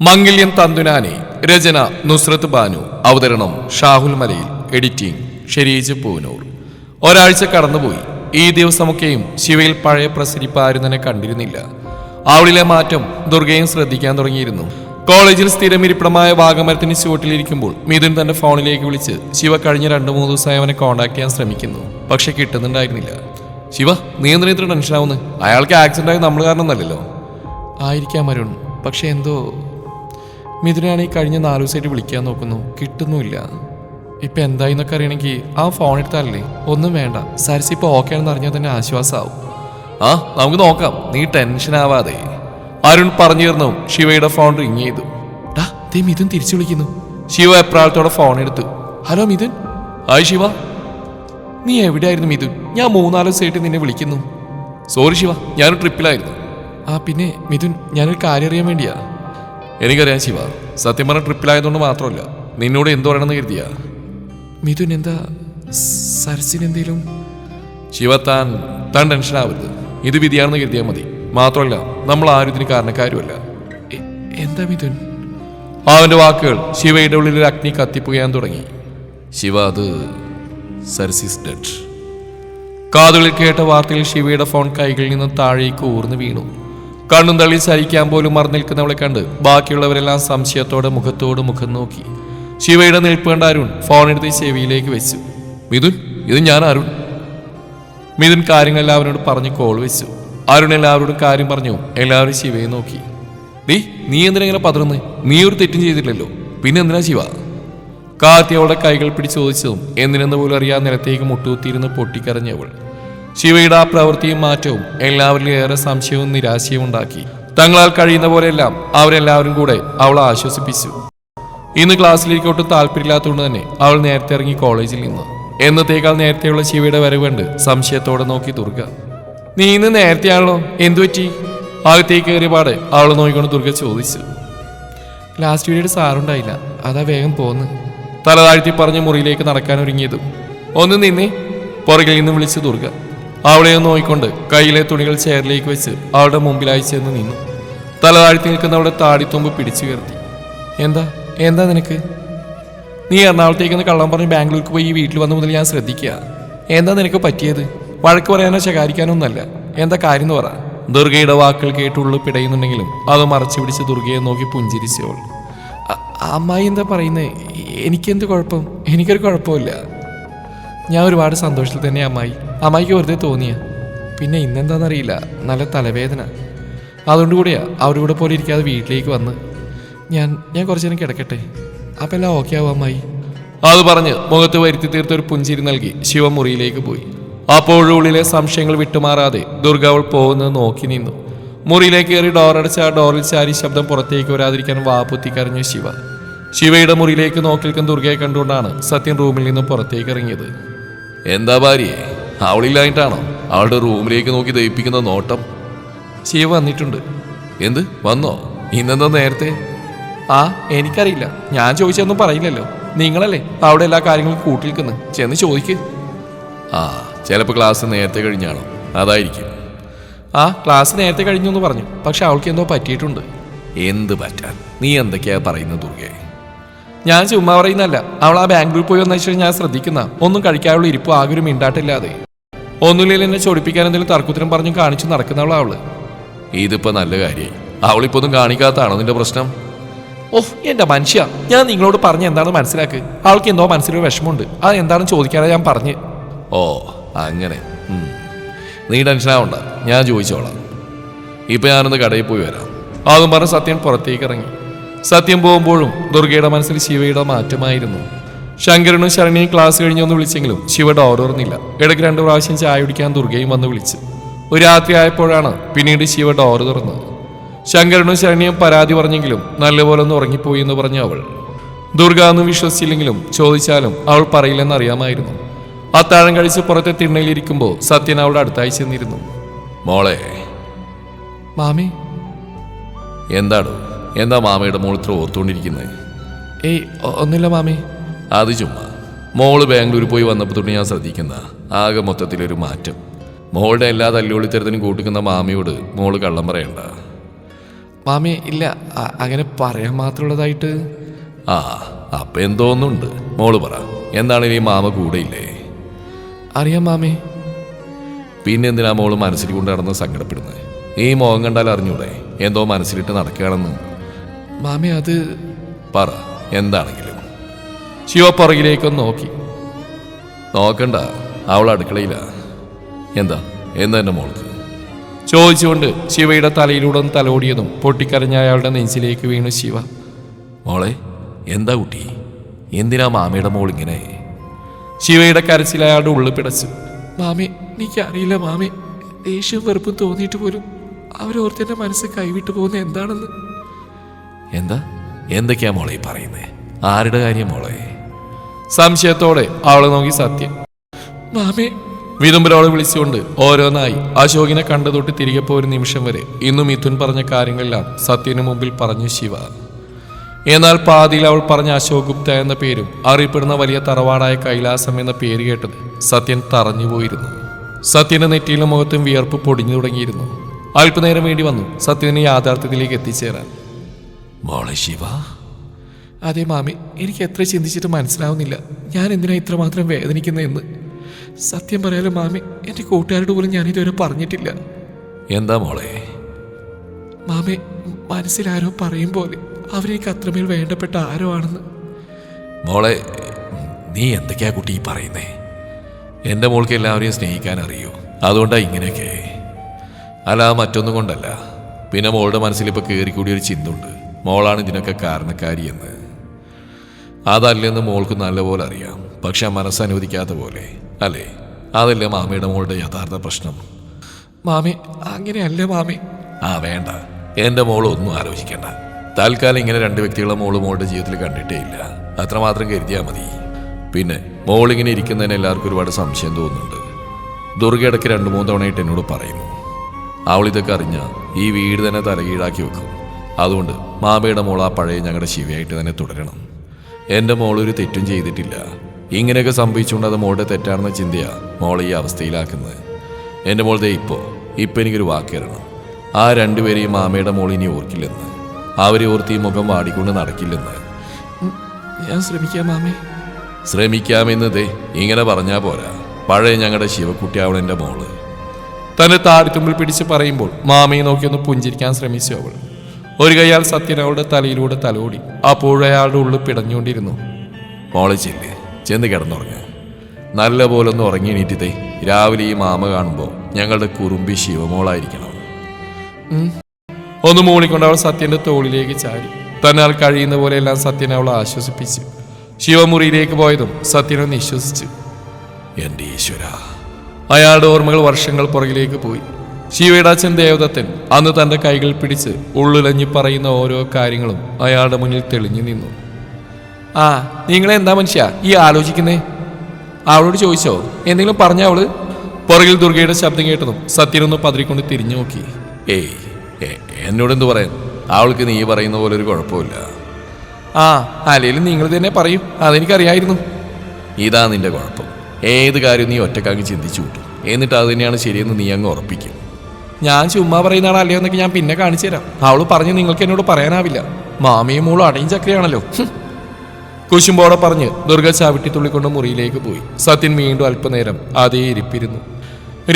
മംഗല്യം തന്തുനാനെ രചന നുസ്രത്ത് ബാനു. അവതരണം ഷാഹുൽ മലയിൽ എഡിറ്റിംഗ് ഷെരീജ് പൂനൂർ. ഒരാഴ്ച കടന്നുപോയി. ഈ ദിവസമൊക്കെയും ശിവയിൽ പഴയ പ്രസരിപ്പ് കണ്ടിരുന്നില്ല. അവളിലെ മാറ്റം ദുർഗയും ശ്രദ്ധിക്കാൻ തുടങ്ങിയിരുന്നു. കോളേജിൽ സ്ഥിരം ഇരിപ്പിടമായ വാഗമരത്തിന് ചുവട്ടിലിരിക്കുമ്പോൾ മിഥുൻ തന്റെ ഫോണിലേക്ക് വിളിച്ച് ശിവ കഴിഞ്ഞ രണ്ടു മൂന്ന് ദിവസമായി അവനെ കോൺടാക്ട് ചെയ്യാൻ ശ്രമിക്കുന്നു. പക്ഷെ കിട്ടുന്നുണ്ടായിരുന്നില്ല. ശിവ നീ എന്തിനാ ടെൻഷനാവുന്നു അയാൾക്ക് ആക്സിഡന്റ് ആയി നമ്മൾ കാരണം ഒന്നല്ലല്ലോ ആയിരിക്കാം അരുൺ. പക്ഷെ എന്തോ മിഥുനാണെങ്കിൽ കഴിഞ്ഞ നാല് ദിവസമായിട്ട് വിളിക്കാൻ നോക്കുന്നു. കിട്ടുന്നുമില്ല. ഇപ്പം എന്തായി എന്നൊക്കെ അറിയണമെങ്കിൽ ആ ഫോൺ എടുത്താലല്ലേ? ഒന്നും വേണ്ട. സരസ് ഇപ്പോൾ ഓക്കെ ആണെന്ന് അറിഞ്ഞാൽ തന്നെ ആശ്വാസമാവും. ആ നമുക്ക് നോക്കാം. നീ ടെൻഷൻ ആവാതെ. അരുൺ പറഞ്ഞു തീർന്നു ശിവയുടെ ഫോൺ റിങ് ചെയ്തു. ഡാ ദേ മിഥുൻ തിരിച്ചു വിളിക്കുന്നു. ശിവ എപ്രാളത്തോടെ ഫോൺ എടുത്തു. ഹലോ മിഥുൻ. ഹായ് ശിവ. നീ എവിടെയായിരുന്നു മിഥുൻ? ഞാൻ മൂന്നാൽ ദിവസമായിട്ട് നിന്നെ വിളിക്കുന്നു. സോറി ശിവ ഞാനൊരു ട്രിപ്പിലായിരുന്നു ആ പിന്നെ മിഥുൻ ഞാനൊരു കാര്യം അറിയാൻ വേണ്ടിയാ. എനിക്കറിയാം ശിവ. സത്യം പറഞ്ഞ ട്രിപ്പിലായതുകൊണ്ട് മാത്രമല്ല നിന്നോട് എന്തു പറയണമെന്ന് കരുതിയ. മിഥുൻ എന്താ? സരസിന് എന്തേലും ശിവ താൻ താൻ ടെൻഷൻ ആവരുത്. ഇത് വിധിയാണെന്ന് കരുതിയാൽ മതി. മാത്രമല്ല നമ്മൾ ആരും ഇതിന് കാരണക്കാരുമല്ല. എന്താ മിഥുൻ? അവന്റെ വാക്കുകൾ ശിവയുടെ ഉള്ളിൽ അഗ്നി കത്തിപ്പുകയാൻ തുടങ്ങി. ശിവ അത് സരസിസ് ഡെഡ്. കാതുകളിൽ കേട്ട വാർത്തയിൽ ശിവയുടെ ഫോൺ കൈകളിൽ നിന്ന് താഴേക്ക് ഊർന്നു വീണു. കണ്ണും തള്ളി സഹിക്കാൻ പോലും മറന്നു നിൽക്കുന്നവളെ കണ്ട് ബാക്കിയുള്ളവരെല്ലാം സംശയത്തോടെ മുഖത്തോട് മുഖം നോക്കി. ശിവയുടെ നിൽപ്പ് കണ്ട അരുൺ ഫോൺ എടുത്ത് ചെവിയിലേക്ക് വെച്ചു. മിഥുൻ ഇത് ഞാൻ അരുൺ. മിഥുൻ കാര്യങ്ങൾ എല്ലാവരോട് പറഞ്ഞ് കോൾ വെച്ചു. അരുൺ എല്ലാവരോടും കാര്യം പറഞ്ഞു. എല്ലാവരും ശിവയെ നോക്കി. നീ നീ എന്തിനാ ഇങ്ങനെ പതറുന്നു? നീ ഒരു തെറ്റും ചെയ്തിട്ടില്ലല്ലോ പിന്നെ എന്തിനാ ശിവ? കാർത്തി അവളുടെ കൈകൾ പിടിച്ച് ചോദിച്ചതും എന്തിനെന്ന് പോലും അറിയാൻ നിലത്തേക്ക് മുട്ടുകുത്തിയിരുന്ന് പൊട്ടിക്കരഞ്ഞവൾ ശിവയുടെ ആ പ്രവൃത്തിയും മാറ്റവും എല്ലാവരിലും ഏറെ സംശയവും നിരാശയും ഉണ്ടാക്കി. തങ്ങളാൽ കഴിയുന്ന പോലെയെല്ലാം അവരെല്ലാവരും കൂടെ അവളെ ആശ്വസിപ്പിച്ചു. ഇന്ന് ക്ലാസ്സിലേക്കോട്ടും താല്പര്യമില്ലാത്തതുകൊണ്ട് തന്നെ അവൾ നേരത്തെ ഇറങ്ങി കോളേജിൽ നിന്ന്. എന്നത്തേക്കാൾ നേരത്തെയുള്ള ശിവയുടെ വരവ് കണ്ട് സംശയത്തോടെ നോക്കി ദുർഗ. നീ ഇന്ന് നേരത്തെയാണല്ലോ? എന്തു പറ്റി? അകത്തേക്ക് കയറിയ പാടെ അവൾ നോക്കിക്കൊണ്ട് ദുർഗ ചോദിച്ചു. ലാസ്റ്റ് പീരീഡ് സാറുണ്ടായില്ല. അതാ വേഗം പോന്ന്. തല താഴ്ത്തി പറഞ്ഞ് മുറിയിലേക്ക് നടക്കാൻ ഒരുങ്ങിയതും. ഒന്ന് നിന്നേ പുറകിൽ നിന്ന് വിളിച്ചു ദുർഗ. അവളെ ഒന്ന് നോക്കിക്കൊണ്ട് കയ്യിലെ തുണികൾ ചെയറിലേക്ക് വെച്ച് അവളുടെ മുമ്പിലായി ചെന്ന് നിന്നു. തല താഴ്ത്തി നിൽക്കുന്നവളുടെ താടിത്തുമ്പ് പിടിച്ചു കയർത്തി എന്താ? എന്താ നിനക്ക്? നീ എറണാകുളത്തേക്ക് കള്ളം പറഞ്ഞ് ബാംഗ്ലൂർക്ക് പോയി ഈ വീട്ടിൽ വന്ന മുതൽ ഞാൻ ശ്രദ്ധിക്കുക. എന്താ നിനക്ക് പറ്റിയത്? വഴക്ക് പറയാനോ ശകാരിക്കാനോ ഒന്നല്ല. എന്താ കാര്യം എന്ന് പറ. ദുർഗയുടെ വാക്കുകൾ കേട്ടുള്ളു പിടയുന്നുണ്ടെങ്കിലും അത് മറച്ചു പിടിച്ച് ദുർഗയെ നോക്കി പുഞ്ചിരിച്ചവൾ "അ- അമ്മായി എന്താ പറയുന്നത് എനിക്കെന്ത് കുഴപ്പം? എനിക്കൊരു കുഴപ്പമില്ല ഞാൻ ഒരുപാട് സന്തോഷത്തിൽ തന്നെ അമ്മായി. അമ്മായിക്ക് വെറുതെ തോന്നിയ. പിന്നെ ഇന്നെന്താണെന്നറിയില്ല നല്ല തലവേദന. അതുകൊണ്ട് കൂടിയാ അവരുടെ പോലെ ഇരിക്കാതെ വീട്ടിലേക്ക് വന്ന്. ഞാൻ ഞാൻ കുറച്ചു നേരം കിടക്കട്ടെ. അപ്പം എല്ലാം ഓക്കെ ആവും അമ്മായി. അത് പറഞ്ഞ് മുഖത്ത് വരുത്തി തീർത്ത ഒരു പുഞ്ചിരി നൽകി ശിവ മുറിയിലേക്ക് പോയി. അപ്പോഴുള്ളിലെ സംശയങ്ങൾ വിട്ടുമാറാതെ ദുർഗ അവൾ പോകുന്നത് നോക്കി നിന്നു. മുറിയിലേക്ക് കയറി ഡോർ അടച്ച ആ ഡോറിൽ ചാരി ശബ്ദം പുറത്തേക്ക് വരാതിരിക്കാൻ വാപ്പുത്തി കരഞ്ഞു ശിവ. ശിവയുടെ മുറിയിലേക്ക് നോക്കി നിൽക്കുന്ന ദുർഗയെ കണ്ടുകൊണ്ടാണ് സത്യൻ റൂമിൽ നിന്ന് പുറത്തേക്ക് ഇറങ്ങിയത്. എന്താ ഭാര്യയെ അവളില്ലായിട്ടാണോ അവളുടെ റൂമിലേക്ക് നോക്കി ദയിപ്പിക്കുന്ന നോട്ടം? ശിവ വന്നിട്ടുണ്ട്. എന്ത്? വന്നോ? ഇന്നെന്താ നേരത്തെ? ആ എനിക്കറിയില്ല. ഞാൻ ചോദിച്ചൊന്നും പറയില്ലല്ലോ. നിങ്ങളല്ലേ അവിടെ എല്ലാ കാര്യങ്ങളും കൂട്ടി നിൽക്കുന്നു ചെന്ന് ചോദിക്ക്. ആ ചിലപ്പോൾ ക്ലാസ് നേരത്തെ കഴിഞ്ഞാണോ? അതായിരിക്കും. ആ ക്ലാസ് നേരത്തെ കഴിഞ്ഞു എന്ന് പറഞ്ഞു. പക്ഷെ അവൾക്ക് എന്തോ പറ്റിയിട്ടുണ്ട്. എന്ത് പറ്റാൻ? നീ എന്തൊക്കെയാ പറയുന്നത് ദുർഗേ ഞാൻ ചുമ്മാ പറയുന്നല്ല അവൾ ആ ബാംഗ്ലൂർ പോയി വന്നാൽ ഞാൻ ശ്രദ്ധിക്കുന്ന ഒന്നും കഴിക്കാനുള്ള ഇരിപ്പ് ആകെ ഒരു മിണ്ടാട്ടില്ലാതെ ഒന്നുമില്ലെങ്കിൽ എന്നെ ചൊടിപ്പിക്കാൻ എന്തെങ്കിലും തർക്കുത്തരം പറഞ്ഞു കാണിച്ചു നടക്കുന്നവളാ അവൾ. ഇതിപ്പോ നല്ല കാര്യമായി അവളിപ്പോ ഒന്നും കാണിക്കാത്താണോ നിന്റെ പ്രശ്നം? ഓഹ് എന്റെ മനുഷ്യ ഞാൻ നിങ്ങളോട് പറഞ്ഞ എന്താണ് മനസ്സിലാക്ക്. അവൾക്ക് എന്തോ മനസ്സിലൊരു വിഷമമുണ്ട്. അത് എന്താണെന്ന് ചോദിക്കാതെ ഞാൻ പറഞ്ഞ്. ഓ അങ്ങനെ. നീ ടെൻഷനാവണ്ട ഞാൻ ചോദിച്ചോളാം. ഇപ്പൊ ഞാനൊന്ന് കടയിൽ പോയി വരാം. അതും പറഞ്ഞ് സത്യം പുറത്തേക്ക് ഇറങ്ങി. സത്യം പോകുമ്പോഴും ദുർഗയുടെ മനസ്സിൽ ശിവയുടെ മാറ്റമായിരുന്നു. ശങ്കരനും ശരണിയും ക്ലാസ് കഴിഞ്ഞൊന്ന് വിളിച്ചെങ്കിലും ശിവ ഡോർ തുറന്നില്ല. ഇടയ്ക്ക് രണ്ട് പ്രാവശ്യം ചായ കുടിക്കാൻ ദുർഗയും വന്ന് വിളിച്ചു. ഒരു രാത്രി ആയപ്പോഴാണ് പിന്നീട് ശിവ ഡോർ തുറന്നത്. ശങ്കരനും ശരണിയും പരാതി പറഞ്ഞെങ്കിലും നല്ലപോലെ ഒന്ന് ഉറങ്ങിപ്പോയി എന്ന് പറഞ്ഞു അവൾ. ദുർഗ എന്ന് വിശ്വസിച്ചില്ലെങ്കിലും ചോദിച്ചാലും അവൾ പറയില്ലെന്ന് അറിയാമായിരുന്നു. അത്താഴം കഴിച്ച് പുറത്തെ തിണ്ണയിലിരിക്കുമ്പോൾ സത്യൻ അവളുടെ അടുത്തായി ചെന്നിരുന്നു. മോളെ. മാമി. എന്താടോ? എന്താ മാമയുടെ മോളിത്ര ഓർത്തുകൊണ്ടിരിക്കുന്നത് ഏയ് ഒന്നില്ല മാമി. അത് ചുമ്മാ. മോൾ ബാംഗ്ലൂർ പോയി വന്നപ്പോൾ തൊട്ട് ഞാൻ ശ്രദ്ധിക്കുന്ന ആകെ മൊത്തത്തിലൊരു മാറ്റം. മോളുടെ എല്ലാ തല്ലുകൊള്ളിത്തരത്തിനും കൂട്ടിക്കുന്ന മാമിയോട് മോൾ കള്ളം പറയണ്ട. മാമി ഇല്ല അങ്ങനെ പറയാൻ മാത്രമുള്ളതായിട്ട്. ആ അപ്പം എന്തോന്നുണ്ട്? മോൾ പറ. എന്താണ് ഇനി മാമ കൂടെ ഇല്ലേ? അറിയാം മാമി. പിന്നെ എന്തിനാ മോൾ മനസ്സിൽ കൊണ്ട് നടന്ന് സങ്കടപ്പെടുന്നത് ഈ മോഹം കണ്ടാൽ അറിഞ്ഞൂടെ? എന്തോ മനസ്സിലിട്ട് നടക്കുകയാണെന്ന്. മാമി അത് പറ എന്താണെങ്കിലും. ശിവ പുറകിലേക്കൊന്ന് നോക്കി. നോക്കണ്ട അവൾ അടുക്കളയില. എന്താ എന്താ എന്റെ മോൾക്ക്? ചോദിച്ചുകൊണ്ട് ശിവയുടെ തലയിലൂടെ ഒന്ന് തലോടിയതും പൊട്ടിക്കരഞ്ഞ അയാളുടെ നെഞ്ചിലേക്ക് വീണു ശിവ. മോളെ എന്താ കുട്ടി? എന്തിനാ മാമയുടെ മോൾ ഇങ്ങനെ? ശിവയുടെ കരച്ചിൽ അയാളുടെ ഉള്ളു പിടച്ചു. മാമി എനിക്കറിയില്ല മാമി. ദേഷ്യം വെറുപ്പും തോന്നിയിട്ട് പോലും അവരോർത്തിന്റെ മനസ്സ് കൈവിട്ടു പോകുന്ന എന്താണെന്ന്. എന്താ? എന്തൊക്കെയാ മോളെ പറയുന്നേ? ആരുടെ കാര്യം മോളെ? സംശയത്തോടെ അവളെ നോക്കി സത്യം. മാമേ വിതുമ്പലോളെ വിളിച്ചുകൊണ്ട് ഓരോന്നായി അശോകിനെ കണ്ടു തൊട്ട് തിരികെ പോയൊരു നിമിഷം വരെ ഇന്ന് മിഥുൻ പറഞ്ഞ കാര്യങ്ങളെല്ലാം സത്യന് മുമ്പിൽ പറഞ്ഞു ശിവ. എന്നാൽ പാതിയിൽ അവൾ പറഞ്ഞ അശോക് ഗുപ്ത എന്ന പേരും അറിയപ്പെടുന്ന വലിയ തറവാടായ കൈലാസം എന്ന പേര് കേട്ടത് സത്യൻ തറഞ്ഞുപോയിരുന്നു സത്യന്റെ നെറ്റിയിലും മുഖത്തും വിയർപ്പ് പൊടിഞ്ഞു തുടങ്ങിയിരുന്നു. അല്പനേരം വേണ്ടി വന്നു സത്യനെ യാഥാർത്ഥ്യത്തിലേക്ക് എത്തിച്ചേരാൻ. മോളെ ശിവ. അതെ മാമി എനിക്ക് എത്ര ചിന്തിച്ചിട്ട് മനസ്സിലാവുന്നില്ല. ഞാൻ എന്തിനാ ഇത്രമാത്രം വേദനിക്കുന്നതെന്ന് സത്യം പറയാലോ മാമി എന്റെ കൂട്ടുകാരോട് പോലും ഞാൻ ഇതുവരെ പറഞ്ഞിട്ടില്ല. എന്താ മോളെ? മാമി മനസ്സിലാരോ പറയും പോലെ അവരെനിക്ക് അത്രമേൽ വേണ്ടപ്പെട്ട ആരോ ആണെന്ന്. മോളെ നീ എന്തൊക്കെയാ കുട്ടി ഈ പറയുന്നേ? എന്റെ മോൾക്ക് എല്ലാവരെയും സ്നേഹിക്കാൻ അറിയൂ. അതുകൊണ്ടാ ഇങ്ങനെയൊക്കെ. അല്ല മറ്റൊന്നും കൊണ്ടല്ല. പിന്നെ മോളുടെ മനസ്സിൽ ഇപ്പോൾ കയറിക്കൂടി ഒരു ചിന്തുണ്ട്. മോളാണ് ഇതിനൊക്കെ കാരണക്കാരി എന്ന്. അതല്ലെന്ന് മോൾക്ക് നല്ലപോലെ അറിയാം. പക്ഷെ മനസ്സ് അനുവദിക്കാത്ത പോലെ. അല്ലേ? അതല്ലേ മാമിയുടെ മോളുടെ യഥാർത്ഥ പ്രശ്നം? മാമി അങ്ങനെയല്ല മാമി? ആ വേണ്ട. എന്റെ മോൾ ഒന്നും ആലോചിക്കണ്ട. തൽക്കാലം ഇങ്ങനെ രണ്ട് വ്യക്തികളെ മോൾ മോളുടെ ജീവിതത്തിൽ കണ്ടിട്ടേ ഇല്ല. അത്രമാത്രം കരുതിയാൽ മതി. പിന്നെ മോളിങ്ങനെ ഇരിക്കുന്നതിന് എല്ലാവർക്കും ഒരുപാട് സംശയം തോന്നുന്നുണ്ട്. ദുർഗ ഇടയ്ക്ക് രണ്ട് മൂന്ന് തവണയായിട്ട് എന്നോട് പറയുന്നു. അവൾ ഇതൊക്കെ അറിഞ്ഞ ഈ വീട് തന്നെ തലകീഴാക്കി വെക്കും. അതുകൊണ്ട് മാമയുടെ മോൾ ആ പഴയ ഞങ്ങളുടെ ശിവയായിട്ട് തന്നെ തുടരണം. എന്റെ മോളൊരു തെറ്റും ചെയ്തിട്ടില്ല. ഇങ്ങനെയൊക്കെ സംഭവിച്ചുകൊണ്ട് അത് മോളുടെ തെറ്റാണെന്ന ചിന്തയാണ് മോളെ ഈ അവസ്ഥയിലാക്കുന്നത്. എന്റെ മോൾ ദേ ഇപ്പോൾ ഇപ്പം എനിക്കൊരു വാക്കേറണം ആ രണ്ടുപേരെയും മാമയുടെ മോൾ ഇനി ഓർക്കില്ലെന്ന്. അവരെ ഓർത്ത് ഈ മുഖം വാടിക്കൊണ്ട് നടക്കില്ലെന്ന്. ഞാൻ ശ്രമിക്കാം മാമേ. ശ്രമിക്കാമെന്നതേ ഇങ്ങനെ പറഞ്ഞാൽ പോരാ. പഴയ ഞങ്ങളുടെ ശിവക്കുട്ടിയാവൾ എന്റെ മോൾ. തന്റെ താരത്തുമ്പിൽ പിടിച്ച് പറയുമ്പോൾ മാമയെ നോക്കിയൊന്ന് പുഞ്ചിരിക്കാൻ ശ്രമിച്ചു അവൾ. ഒരു കൈയാൽ സത്യൻ അവളുടെ തലയിലൂടെ തലോടി. അപ്പോഴയാളുടെ ഉള്ളിൽ പിടഞ്ഞുകൊണ്ടിരുന്നു. മോളെ ചെല്ല് ചെന്ന് കിടന്നുറങ്ങ. നല്ല പോലെ ഒന്ന് ഉറങ്ങി എണീറ്റിതേ രാവിലെ ഈ മാമ കാണുമ്പോൾ ഞങ്ങളുടെ കുറുമ്പി ശിവമോളായിരിക്കണം. ഒന്ന് മൂളിക്കൊണ്ട് അവൾ സത്യന്റെ തോളിലേക്ക് ചാരി തന്നാൽ കഴിയുന്ന പോലെയെല്ലാം സത്യൻ അവളെ ആശ്വസിപ്പിച്ചു. ശിവമുറിയിലേക്ക് പോയതും സത്യനെ നിശ്വസിച്ചു എന്റെ ഈശ്വര. അയാളുടെ ഓർമ്മകൾ വർഷങ്ങൾ പുറകിലേക്ക് പോയി. ശിവയുടെ അച്ഛൻ ദേവദത്തൻ അന്ന് തന്റെ കൈകൾ പിടിച്ച് ഉള്ളിലഞ്ഞി പറയുന്ന ഓരോ കാര്യങ്ങളും അയാളുടെ മുന്നിൽ തെളിഞ്ഞു നിന്നു. ആ നിങ്ങളെന്താ മനുഷ്യ? ഈ ആലോചിക്കുന്നേ? അവളോട് ചോദിച്ചോ എന്തെങ്കിലും പറഞ്ഞ അവൾ? പുറകിൽ ദുർഗയുടെ ശബ്ദം കേട്ടതും സത്യനൊന്ന് പതിരിക്കൊണ്ട് തിരിഞ്ഞു നോക്കി. ഏയ് എന്നോട് എന്ത് പറയാൻ? അവൾക്ക് നീ പറയുന്ന പോലെ ഒരു കുഴപ്പമില്ല. ആ അല്ലെങ്കിലും നിങ്ങൾ തന്നെ പറയും. അതെനിക്കറിയായിരുന്നു. ഇതാ നിന്റെ കുഴപ്പം. ഏത് കാര്യവും നീ ഒറ്റക്കാക്കി ചിന്തിച്ചു കൂട്ടും. എന്നിട്ട് അത് തന്നെയാണ് ശരിയെന്ന് നീ അങ്ങ് ഉറപ്പിക്കും. ഞാൻ ചുമ്മാ പറയുന്നതാണ് അല്ലയോ എന്നൊക്കെ ഞാൻ പിന്നെ കാണിച്ചു തരാം. അവൾ പറഞ്ഞ് നിങ്ങൾക്ക് എന്നോട് പറയാനാവില്ല. മാമിയും മോളും അടയും ചക്രയാണല്ലോ. കുശുമ്പോടെ പറഞ്ഞ് ദുർഗ ചാവിട്ടി തുള്ളിക്കൊണ്ട് മുറിയിലേക്ക് പോയി. സത്യൻ വീണ്ടും അല്പനേരം അതേ ഇരിപ്പിരുന്നു.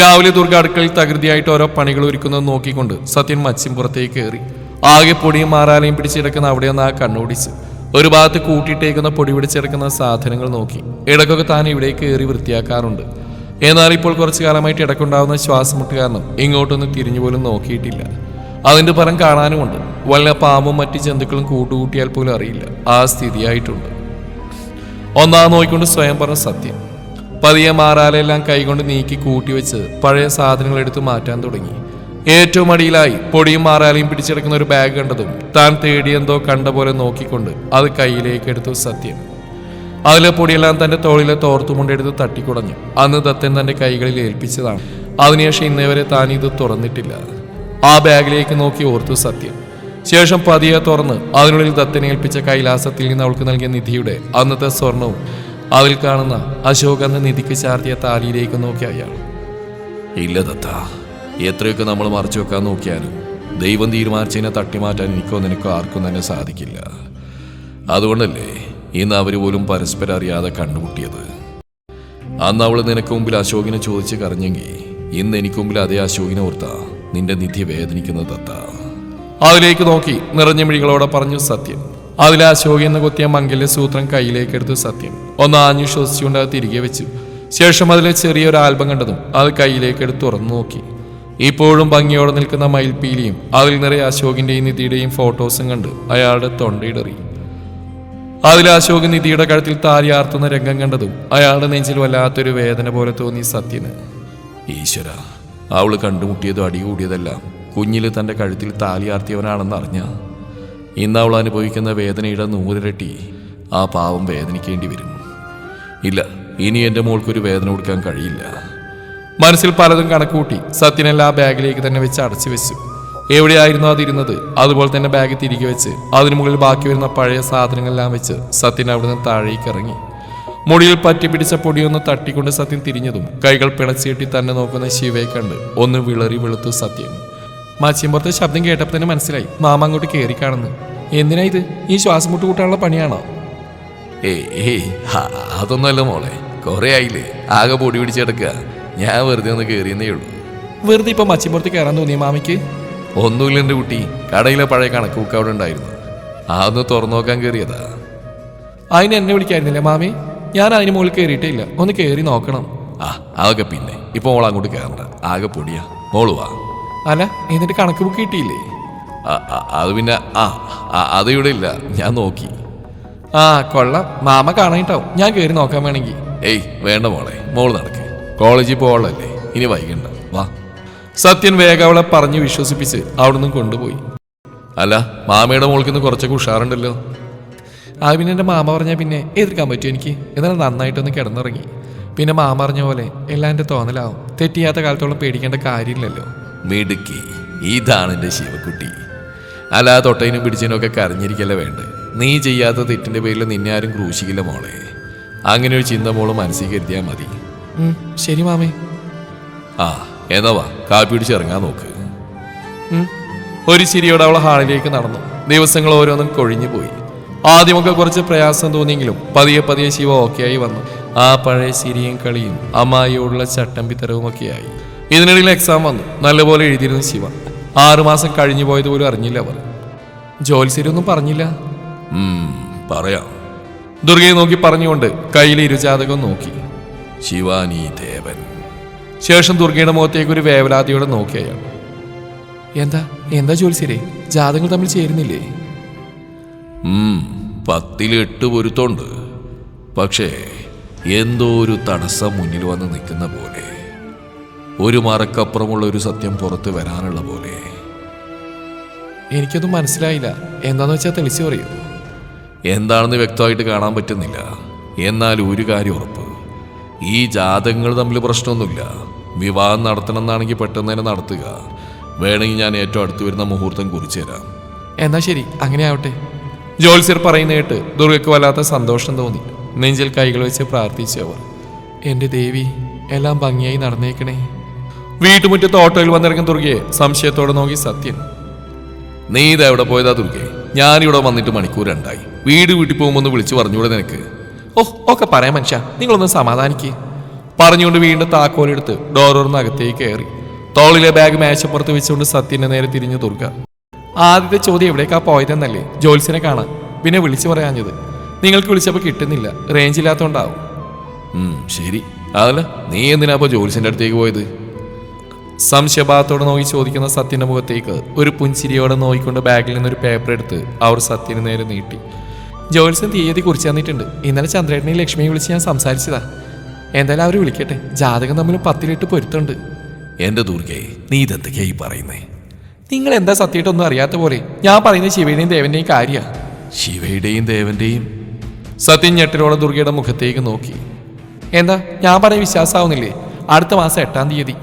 രാവിലെ ദുർഗ അടുക്കളയിൽ തകൃതിയായിട്ട് ഓരോ പണികൾ ഒരുക്കുന്നത് നോക്കിക്കൊണ്ട് സത്യൻ മച്ചിൻ പുറത്തേക്ക് കയറി. ആകെ പൊടിയും മാറാലയും പിടിച്ചിടക്കുന്ന അവിടെ ഒന്ന് ആ കണ്ണോടിച്ച് ഒരു ഭാഗത്ത് കൂട്ടിയിട്ടേക്കുന്ന പൊടി പിടിച്ചെടുക്കുന്ന സാധനങ്ങൾ നോക്കി. ഇടക്കൊക്കെ താൻ ഇവിടേക്ക് കയറി വൃത്തിയാക്കാറുണ്ട്. എന്നാൽ ഇപ്പോൾ കുറച്ചു കാലമായിട്ട് ഇടക്കുണ്ടാവുന്ന ശ്വാസമുട്ട് കാരണം ഇങ്ങോട്ടൊന്നും തിരിഞ്ഞു പോലും നോക്കിയിട്ടില്ല. അതിന്റെ ഫലം കാണാനുമുണ്ട്. വല്ല പാമ്പും മറ്റു ജന്തുക്കളും കൂട്ടുകൂട്ടിയാൽ പോലും അറിയില്ല. ആ സ്ഥിതിയായിട്ടുണ്ട്. ഒന്നാം നോക്കിക്കൊണ്ട് സ്വയം പറഞ്ഞ സത്യം. പതിയെ മാറാലെല്ലാം കൈകൊണ്ട് നീക്കി കൂട്ടിവെച്ച് പഴയ സാധനങ്ങൾ എടുത്തു മാറ്റാൻ തുടങ്ങി. ഏറ്റവും അടിയിലായി പൊടിയും മാറാലയും പിടിച്ചെടുക്കുന്ന ഒരു ബാഗ് കണ്ടതും താൻ തേടിയെന്തോ കണ്ട പോലെ നോക്കിക്കൊണ്ട് അത് കയ്യിലേക്ക് എടുത്തു സത്യം. അതിലെ പൊടിയെല്ലാം തന്റെ തോളിലെ തോർത്തുമുണ്ടെടുത്ത് തട്ടിക്കുടഞ്ഞു. അന്ന് ദത്തൻ തന്റെ കൈകളിൽ ഏൽപ്പിച്ചതാണ്. അതിനുശേഷം ഇന്നേ വരെ താൻ ഇത് തുറന്നിട്ടില്ല. ആ ബാഗിലേക്ക് നോക്കി ഓർത്തു സത്യം. ശേഷം പതിയെ തുറന്ന് അതിനുള്ളിൽ ദത്തനെ ഏൽപ്പിച്ച കൈലാസത്തിൽ നിന്ന് അവൾക്ക് നൽകിയ നിധിയുടെ അന്നത്തെ സ്വർണവും അതിൽ കാണുന്ന അശോക് എന്ന നിധിക്ക് ചാർത്തിയ താലിയിലേക്ക് നോക്കി അയാൾ. ഇല്ല ദത്ത. എത്രയൊക്കെ നമ്മൾ മറച്ചു വെക്കാൻ നോക്കിയാലും ദൈവം തീരുമാനിച്ചതിനെ തട്ടിമാറ്റാൻ എനിക്കോ നിനക്കോ ആർക്കും തന്നെ സാധിക്കില്ല. അതുകൊണ്ടല്ലേ ഇന്ന് അവർ പോലും പരസ്പരം അറിയാതെ കണ്ടുമുട്ടിയത്. അന്ന് അവൾ നിനക്ക് മുമ്പിൽ അശോകിനെ ചോദിച്ച് കരഞ്ഞെങ്കിൽ ഇന്ന് എനിക്ക് മുമ്പിൽ അതേ അശോകിനെ ഓർത്ത നിന്റെ നിധി വേദനിക്കുന്ന തത്ത. അതിലേക്ക് നോക്കി നിറഞ്ഞ മിഴികളോടെ പറഞ്ഞു സത്യം. അതിലെ അശോകി എന്ന് കൊത്തിയ മംഗല്യ സൂത്രം കയ്യിലേക്ക് എടുത്തു സത്യം. ഒന്ന് ആഞ്ഞു ശ്വസിച്ചുകൊണ്ട് അത് തിരികെ വെച്ചു. ശേഷം അതിലെ ചെറിയൊരു ആൽബം കണ്ടതും അത് കയ്യിലേക്ക് എടുത്ത് തുറന്നു നോക്കി. ഇപ്പോഴും ഭംഗിയോടെ നിൽക്കുന്ന മയിൽപ്പീലിയും അതിൽ നിറയെ അശോകിന്റെയും നിധിയുടെയും ഫോട്ടോസും കണ്ട് അയാളുടെ തൊണ്ടയിടറി അതിൽ അശോക് നിധിയുടെ കഴുത്തിൽ താരി ആർത്തുന്ന രംഗം കണ്ടതും അയാളുടെ നെഞ്ചിൽ വല്ലാത്തൊരു വേദന പോലെ തോന്നി സത്യന്. ഈശ്വര അവൾ കണ്ടുമുട്ടിയതും അടികൂടിയതെല്ലാം കുഞ്ഞിൽ തന്റെ കഴുത്തിൽ താലിയാർത്തിയവനാണെന്ന് അറിഞ്ഞ? ഇന്ന് അവൾ അനുഭവിക്കുന്ന വേദനയുടെ നൂറിരട്ടി ആ പാവം വേദനിക്കേണ്ടി വരും. ഇല്ല ഇനി എന്റെ മോൾക്കൊരു വേദന കൊടുക്കാൻ കഴിയില്ല. മനസ്സിൽ പലതും കണക്കൂട്ടി സത്യനെല്ലാം ബാഗിലേക്ക് തന്നെ വെച്ച് അടച്ചു വെച്ചു. എവിടെയായിരുന്നു അതിരുന്നത്? അതുപോലെ തന്നെ ബാഗ് തിരികെ വെച്ച് അതിനു മുകളിൽ ബാക്കി വരുന്ന പഴയ സാധനങ്ങളെല്ലാം വെച്ച് സത്യൻ അവിടുന്ന് താഴേക്ക് ഇറങ്ങി. മുടിയിൽ പറ്റി പിടിച്ച പൊടിയൊന്ന് തട്ടിക്കൊണ്ട് സത്യൻ തിരിഞ്ഞതും കൈകൾ പിണച്ചിട്ടി തന്നെ നോക്കുന്ന ശിവയെ കണ്ട് ഒന്ന് വിളറി വെളുത്തു സത്യം മാച്ചിമ്പുറത്തെ ശബ്ദം കേട്ടപ്പോൾ തന്നെ മനസ്സിലായി മാമ അങ്ങോട്ട് കയറി കാണുന്നു. എന്തിനാ ഇത്? ഈ ശ്വാസം മുട്ട് കൂട്ടാനുള്ള പണിയാണോ? ഏയ് അതൊന്നുമല്ല മോളെ. കൊറേ ആയില്ലേ. ആകെ പൊടി പിടിച്ചെടുക്കുക ഞാൻ വെറുതെ ഒന്ന് കയറിയെന്നേ ഉള്ളൂ. വെറുതെ ഇപ്പൊ മച്ചിമ്പുറത്ത് കയറാൻ തോന്നിയ മാമിക്ക്? ഒന്നുമില്ല എന്റെ കുട്ടി. കടയിലെ പഴയ കണക്ക് ബുക്ക് അവിടെ ഉണ്ടായിരുന്നു. അതൊന്ന് തുറന്നു നോക്കാൻ കയറിയതാ അതിന് എന്നെ വിളിക്കായിരുന്നില്ല മാമി? ഞാൻ അതിന് മുകളിൽ കയറിയിട്ടേ ഇല്ല ഒന്ന് കയറി നോക്കണം. ആ അതൊക്കെ പിന്നെ. ഇപ്പൊ മോൾ അങ്ങോട്ട് കയറണ്ട ആകെ പൊടിയാ. മോൾ വാ. അല്ല എന്നിട്ട് കണക്ക് ബുക്ക് കിട്ടിയില്ലേ? അത് പിന്നെ ആ അത് ഇവിടെ ഇല്ല. ഞാൻ നോക്കി. ആ കൊള്ളാം. മാമ കാണാനിട്ടാവും ഞാൻ കയറി നോക്കാൻ വേണമെങ്കിൽ ഏയ് വേണ്ട മോളെ. മോൾ നടക്കേ. കോളേജിൽ പോവാളല്ലേ ഇനി വൈകണ്ട. വാ. സത്യൻ വേഗം അവളെ പറഞ്ഞു വിശ്വസിപ്പിച്ച് അവിടുന്ന് കൊണ്ടുപോയി. അല്ല മാമയുടെ മോൾക്ക് ഇന്ന് കുറച്ചൊക്കെ ഉഷാറുണ്ടല്ലോ. പിന്നെ എന്റെ മാമ പറഞ്ഞാൽ പിന്നെ എതിർക്കാൻ പറ്റും എനിക്ക്? എന്നാലും നന്നായിട്ടൊന്ന് കിടന്നിറങ്ങി. പിന്നെ മാമ പറഞ്ഞ പോലെ എല്ലാം എന്റെ തോന്നലാവും. തെറ്റിയാത്ത കാലത്തോളം പേടിക്കേണ്ട കാര്യമില്ലല്ലോ. മിടുക്കി. ഇതാണ് എന്റെ ശിവക്കുട്ടി. അല്ലാതെ തൊട്ടയിനും പിടിച്ചതിനും ഒക്കെ കരഞ്ഞിരിക്കല്ലേ വേണ്ട? നീ ചെയ്യാത്ത തെറ്റിന്റെ പേരിൽ നിന്നെ ആരും ക്രൂശിക്കില്ല മോളെ. അങ്ങനെ ഒരു ചിന്ത മോൾ മനസ്സിൽ കരുതിയാൽ മതി. ശരി മാമേ. ആ. എന്നാ വാ? കാപ്പി പിടിച്ച് ഇറങ്ങാൻ നോക്ക്. ഒരു ചിരിയോടെ അവൾ ഹാളിലേക്ക് നടന്നു. ദിവസങ്ങൾ ഓരോന്നും കൊഴിഞ്ഞു പോയി. ആദ്യമൊക്കെ കുറച്ച് പ്രയാസം തോന്നിയെങ്കിലും പതിയെ പതിയെ ശിവ ഓക്കെ ആയി വന്നു. ആ പഴയ ചിരിയും കളിയും അമ്മായിയോടുള്ള ചട്ടമ്പിത്തരവും ഒക്കെയായി ഇതിനിടയിൽ എക്സാം വന്നു. നല്ലപോലെ എഴുതിയിരുന്നു ശിവ. ആറുമാസം കഴിഞ്ഞു പോയത് പോലും അറിഞ്ഞില്ല അവർ ജോത്സ്യരൊന്നും പറഞ്ഞില്ല. പറയാം. ദുർഗയെ നോക്കി പറഞ്ഞുകൊണ്ട് കയ്യിലെ ഇരുജാതകം നോക്കി. ശിവാനി ദേവൻ ശേഷം ദുർഗയുടെ മുഖത്തേക്ക് ഒരു വേവലാതിയോടെ നോക്കി അയാൾ എന്താ? എന്താ ജോത്സ്യരെ ജാതകങ്ങൾ തമ്മിൽ ചേരുന്നില്ലേ? പത്തിൽ എട്ട് പൊരുത്തമുണ്ട്. പക്ഷേ എന്തോ ഒരു തടസ്സം മുന്നിൽ വന്ന് നിൽക്കുന്ന പോലെ. ഒരു മറക്കപ്പുറമുള്ള ഒരു സത്യം പുറത്ത് വരാനുള്ള പോലെ. എനിക്കൊന്നും മനസ്സിലായില്ല. എന്താന്ന് വെച്ചാൽ തെളിച്ചു പറയൂ. എന്താണെന്ന് വ്യക്തമായിട്ട് കാണാൻ പറ്റുന്നില്ല. എന്നാൽ ഒരു കാര്യം ഉറപ്പ്. ഈ ജാതകങ്ങൾ തമ്മിൽ പ്രശ്നമൊന്നുമില്ല. വിവാഹം നടത്തണമെന്നാണെങ്കിൽ പെട്ടെന്ന് തന്നെ നടത്തുക. വേണമെങ്കിൽ ഞാൻ ഏറ്റവും അടുത്ത് വരുന്ന മുഹൂർത്തം കുറിച്ചു തരാം. എന്നാ ശരി അങ്ങനെ ആവട്ടെ. ജോത്സ്യർ പറയുന്ന കേട്ട് ദുർഗയ്ക്ക് വല്ലാത്ത സന്തോഷം തോന്നി. നെഞ്ചിൽ കൈകൾ വെച്ച് പ്രാർത്ഥിച്ചവർ എന്റെ എന്റെ ദേവി എല്ലാം ഭംഗിയായി നടന്നേക്കണേ. വീട്ടുമുറ്റത്ത് ഓട്ടോയിൽ വന്നിറങ്ങും ദുർഗയെ സംശയത്തോടെ നോക്കി സത്യൻ. നീ ഇത് എവിടെ പോയതാ ദുർഗെ? ഞാനിവിടെ വന്നിട്ട് മണിക്കൂർ രണ്ടായി. വീട് വീട്ടിൽ പോകുമ്പോൾ ഒന്ന് വിളിച്ചു പറഞ്ഞൂടെ നിനക്ക്? ഓ ഓക്കെ പറയാം മനുഷ്യ. നിങ്ങളൊന്ന് സമാധാനിക്ക്. പറഞ്ഞുകൊണ്ട് വീണ്ടും താക്കോലെടുത്ത് ഡോറോർന്ന് അകത്തേക്ക് കയറി. തോളിലെ ബാഗ് മേശപ്പുറത്ത് വെച്ചുകൊണ്ട് സത്യന്റെ നേരെ തിരിഞ്ഞു ദുർഗ ആദ്യത്തെ ചോദ്യം എവിടേക്കാ പോയതെന്നല്ലേ ജോത്സ്യനെ കാണാൻ. പിന്നെ വിളിച്ചു പറയാഞ്ഞത് നിങ്ങൾക്ക് വിളിച്ചപ്പോൾ കിട്ടുന്നില്ല റേഞ്ച് ഇല്ലാത്തോണ്ടാവും. ശരി. അതല്ല നീ എന്തിനാ അപ്പൊ ജോത്സ്യന്റെ അടുത്തേക്ക് പോയത്? സംശയഭാഗത്തോടെ നോക്കി ചോദിക്കുന്ന സത്യന്റെ മുഖത്തേക്ക് ഒരു പുഞ്ചിരിയോടെ നോക്കിക്കൊണ്ട് ബാഗിൽ നിന്ന് ഒരു പേപ്പർ എടുത്ത് അവർ സത്യന് നേരെ നീട്ടി. ജോത്സ്യൻ തീയതി കുറിച്ച് തന്നിട്ടുണ്ട്. ഇന്നലെ ചന്ദ്രേട്ടനെയും ലക്ഷ്മിയെ വിളിച്ച് ഞാൻ സംസാരിച്ചതാ. എന്തായാലും അവർ വിളിക്കട്ടെ. ജാതകം തമ്മിൽ പത്തിലിട്ട് പൊരുത്തുണ്ട് എന്റെ ദുർഗയെ നീ ഇതെന്തൊക്കെയായി പറയുന്നേ? നിങ്ങൾ എന്താ സത്യമായിട്ടൊന്നും അറിയാത്ത പോലെ ഞാൻ പറയുന്നത് ശിവയുടെയും ദേവന്റെയും കാര്യ. ശിവയുടെയും ദേവന്റെയും? സത്യം ഞെട്ടലോടെ ദുർഗയുടെ മുഖത്തേക്ക് നോക്കി. എന്താ? ഞാൻ പറയാൻ വിശ്വാസമാവുന്നില്ലേ അടുത്ത മാസം എട്ടാം തീയതി.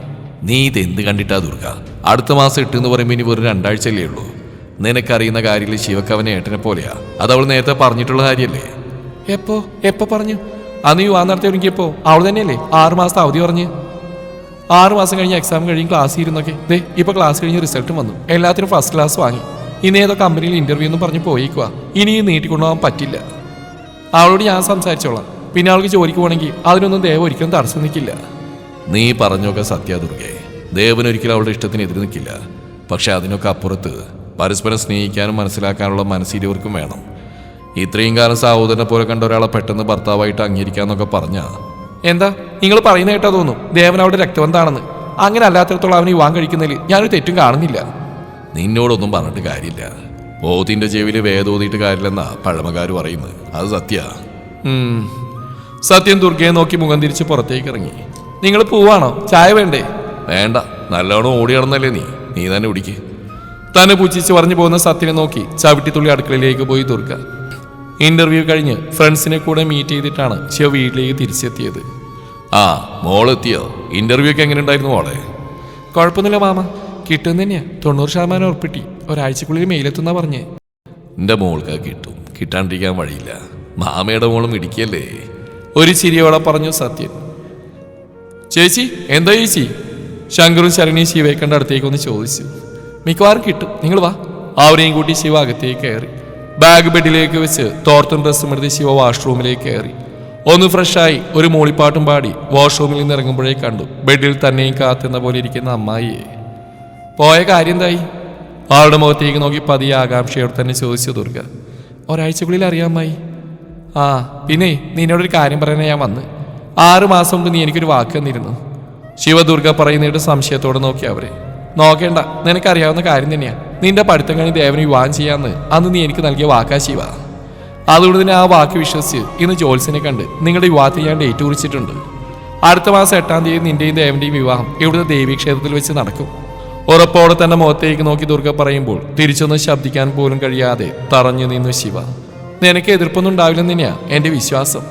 നീ ഇത് എന്ത് കണ്ടിട്ടാ ദുർഗ? അടുത്ത മാസം എട്ട് എന്ന് പറയുമ്പോൾ ഇനി വെറും രണ്ടാഴ്ചയല്ലേ ഉള്ളൂ. നിനക്കറിയുന്ന കാര്യത്തിൽ ശിവക്കവനെ ഏട്ടനെ പോലെയാ. അത് അവൾ നേരത്തെ പറഞ്ഞിട്ടുള്ള കാര്യല്ലേ? എപ്പോ? എപ്പോ പറഞ്ഞു? അന്ന് ആ നടത്തി ഒരുങ്ങിയപ്പോ അവൾ തന്നെയല്ലേ? ആറ് മാസത്തെ അവധി പറഞ്ഞ്. ആറ് മാസം കഴിഞ്ഞ് എക്സാം കഴിഞ്ഞ് ക്ലാസ് ഇരുന്നൊക്കെ. ദേ ഇപ്പൊ ക്ലാസ് കഴിഞ്ഞ് റിസൾട്ടും വന്നു. എല്ലാത്തിനും ഫസ്റ്റ് ക്ലാസ് വാങ്ങി. ഇനി ഏതോ കമ്പനിയിൽ ഇന്റർവ്യൂ എന്ന് പറഞ്ഞ് പോയിക്കുക ഇനി നീട്ടിക്കൊണ്ടുപോകാൻ പറ്റില്ല. അവളോട് ഞാൻ സംസാരിച്ചോളാം. പിന്നെ അവൾക്ക് ജോലിക്ക് പോകണമെങ്കിൽ അതിനൊന്നും ദേവ ഒരിക്കലും തടസ്സം നിൽക്കില്ല. നീ പറഞ്ഞൊക്കെ സത്യാദുർഗെ ദേവന് ഒരിക്കലും അവളുടെ ഇഷ്ടത്തിന് എതിര് നിൽക്കില്ല. പക്ഷെ അതിനൊക്കെ അപ്പുറത്ത് പരസ്പരം സ്നേഹിക്കാനും മനസ്സിലാക്കാനുള്ള മനസ്സിരുവർക്കും വേണം. ഇത്രയും കാലം സഹോദരനെ പോലെ കണ്ട ഒരാളെ പെട്ടെന്ന് ഭർത്താവായിട്ട് അംഗീകരിക്കാന്നൊക്കെ പറഞ്ഞ. എന്താ? നിങ്ങൾ പറയുന്ന കേട്ടാ തോന്നും ദേവൻ അവിടെ രക്തബന്ധാണെന്ന്. അങ്ങനെ അല്ലാത്തിടത്തോളം അവന് വിവാഹം കഴിക്കുന്നതിൽ ഞാനൊരു തെറ്റും കാണുന്നില്ല. നിന്നോടൊന്നും പറഞ്ഞിട്ട് കാര്യമില്ല. പോത്തിന്റെ ചെവിയിൽ വേദോതിയിട്ട് കാര്യമില്ലെന്നാ പഴമക്കാർ പറയുന്നത്. അത് സത്യ. സത്യം ദുർഗയെ നോക്കി മുഖം തിരിച്ച് പുറത്തേക്ക് ഇറങ്ങി നിങ്ങൾ പോവാണോ? ചായ വേണ്ടേ? വേണ്ട. നല്ലോണം ഓടി നടന്നല്ലേ നീ. നീ തന്നെ കുടിക്ക്. തന്നെ പുച്ഛിച്ച് പറഞ്ഞു പോകുന്ന സത്യനെ നോക്കി ചവിട്ടിത്തുള്ളി അടുക്കളയിലേക്ക് പോയി ദുർഗ. ഇന്റർവ്യൂ കഴിഞ്ഞ് ഫ്രണ്ട്സിനെ കൂടെ മീറ്റ് ചെയ്തിട്ടാണ് ശിവ വീട്ടിലേക്ക് തിരിച്ചെത്തിയത്. ആ മോളെത്തിയോ? ഇന്റർവ്യൂ ഒക്കെ എങ്ങനെ ഉണ്ടായിരുന്നു മോളെ? കുഴപ്പമൊന്നുമില്ല മാമ. കിട്ടും തന്നെയാ. തൊണ്ണൂറ് ശതമാനം ഉറപ്പിട്ടി. ഒരാഴ്ചക്കുള്ളിൽ മെയിലെത്തുന്നാ പറഞ്ഞേ. എന്റെ മോൾക്ക് കിട്ടും. കിട്ടാണ്ടിരിക്കാൻ വഴിയില്ല. മാമയുടെ മോളും ഇടിക്കല്ലേ? ഒരു ചിരിയോടെ പറഞ്ഞു സത്യൻ. ചേച്ചി എന്താ ചേച്ചി? ശങ്കറും ശരണിയും ശിവയെ കണ്ട അടുത്തേക്ക് ഒന്ന് ചോദിച്ചു. മിക്കവാറും കിട്ടും. നിങ്ങൾ വാ. അവരെയും കൂട്ടി ശിവ അകത്തേക്ക് കയറി. ബാഗ് ബെഡിലേക്ക് വെച്ച് തോർത്തും ഡ്രസ്സും എടുത്ത് ശിവ വാഷ്റൂമിലേക്ക് കയറി. ഒന്ന് ഫ്രഷായി ഒരു മൂളിപ്പാട്ടും പാടി വാഷ്റൂമിൽ നിന്ന് ഇറങ്ങുമ്പോഴേ കണ്ടു. ബെഡിൽ തന്നെയും കാത്തുന്ന പോലെ ഇരിക്കുന്ന അമ്മായിയെ. പോയ കാര്യം എന്തായി ആളുടെ മുഖത്തേക്ക് നോക്കി പതിയെ ആകാംക്ഷയോട് തന്നെ ചോദിച്ചു ദുർഗ. ഒരാഴ്ചക്കുള്ളിൽ അറിയാമായി ആ പിന്നെ നിന്നോടൊരു കാര്യം പറയാനേ ഞാൻ വന്ന്. ആറ് മാസം മുമ്പ് നീ എനിക്കൊരു വാക്ക് തന്നിരുന്നു. ശിവദുർഗ പറയുന്നിട്ട് സംശയത്തോടെ നോക്കി അവരെ. നോക്കേണ്ട നിനക്കറിയാവുന്ന കാര്യം തന്നെയാ. നിന്റെ പഠിത്തം കഴിഞ്ഞ് ദേവന് വിവാഹം ചെയ്യാന്ന് അന്ന് നീ എനിക്ക് നൽകിയ വാക്കാ ശിവ. അതുകൊണ്ട് തന്നെ ആ വാക്ക് വിശ്വസിച്ച് ഇന്ന് ജോൽസിനെ കണ്ട് നിങ്ങളുടെ വിവാഹത്തിൽ ഞാൻ ഡേറ്റ് കുറിച്ചിട്ടുണ്ട്. അടുത്ത മാസം എട്ടാം തീയതി നിന്റെയും ദേവന്റെയും വിവാഹം ഇവിടുത്തെ ദേവീക്ഷേത്രത്തിൽ വെച്ച് നടക്കും. ഉറപ്പോടെ തന്നെ മുഖത്തേക്ക് നോക്കി ദുർഗ പറയുമ്പോൾ തിരിച്ചൊന്നും ശബ്ദിക്കാൻ പോലും കഴിയാതെ തറഞ്ഞു നിന്നു ശിവ. നിനക്ക് എതിർപ്പൊന്നും ഉണ്ടാവില്ലെന്ന് തന്നെയാ എന്റെ വിശ്വാസം.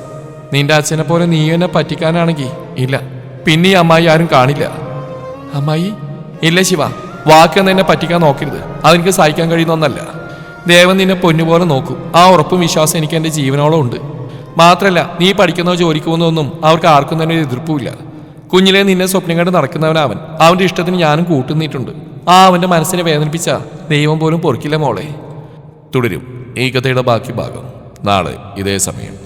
നിന്റെ അച്ഛനെ പോലെ നീ എന്നെ പറ്റിക്കാനാണെങ്കിൽ ഇല്ല. പിന്നെ ഈ അമ്മായി ആരും കാണില്ല. അമ്മായി? ഇല്ല ശിവ. വാക്ക് എന്നെ പറ്റിക്കാൻ നോക്കരുത്. അതെനിക്ക് സഹിക്കാൻ കഴിയുന്ന ഒന്നല്ല. ദേവൻ നിന്നെ പൊന്നുപോലെ നോക്കും. ആ ഉറപ്പും വിശ്വാസം എനിക്ക് എന്റെ ജീവനോളം ഉണ്ട്. മാത്രമല്ല നീ പഠിക്കുന്നോ ജോലിക്ക് പോകുന്നതൊന്നും അവർക്ക് ആർക്കും തന്നെ ഒരു എതിർപ്പുമില്ല. കുഞ്ഞിലെ നിന്നെ സ്വപ്നം കണ്ട് നടക്കുന്നവനവൻ. അവന്റെ ഇഷ്ടത്തിന് ഞാനും കൂട്ടുന്നിട്ടുണ്ട് ആ അവന്റെ മനസ്സിനെ വേദനിപ്പിച്ച ദൈവം പോലും പൊറുക്കില്ല മോളെ. തുടരും. ഈ കഥയുടെ ബാക്കി ഭാഗം. നാളെ ഇതേ സമയം.